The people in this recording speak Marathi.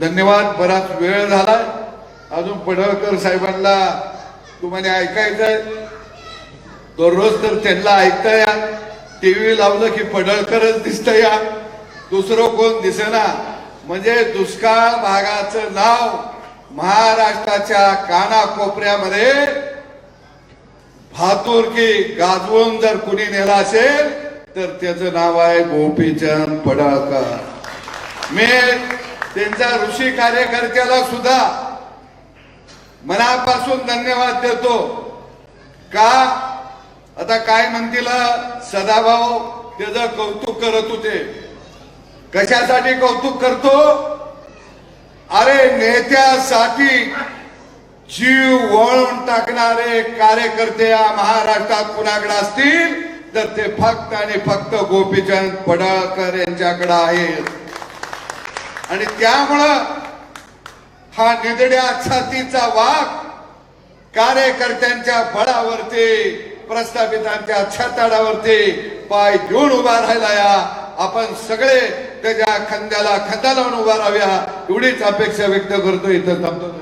धन्यवाद बराच वेळ झालाय. अजून पडळकर साहेबांना तुम्हाला ऐकायचंय. दररोज तर त्यांना ऐकता या टीव्ही लावलं की पडळकरच दिसत या दुसरं कोण दिसेना. म्हणजे दुष्काळ भागाचं नाव महाराष्ट्राच्या कानाकोपऱ्यामध्ये भातुरकी गाजवून जर कुणी नेला असेल तर त्याचं नाव आहे गोपीचंद पडळकर. मी त्यांच्या ऋषी कार्यकर्त्याला सुद्धा मनापासून धन्यवाद देतो. का? आता काय म्हणतील सदाभाऊ? त्याचं कौतुक करत होते. कशासाठी कौतुक करतो? अरे नेत्यासाठी जीव वळून टाकणारे कार्यकर्ते या महाराष्ट्रात कुणाकडे असतील? तर ते फक्त आणि फक्त गोपीचंद पडळकर यांच्याकडे आहेत. आणि त्यामुळं हा निदड्या छातीचा वाघ कार्यकर्त्यांच्या बळावरती प्रस्थापितांच्या छाताडावरती पाय घेऊन उभा राहिला या. आपण सगळे त्याच्या खांद्याला खांदा लावून उभा राहूया. एवढीच अपेक्षा व्यक्त करतो इथं थांबतो.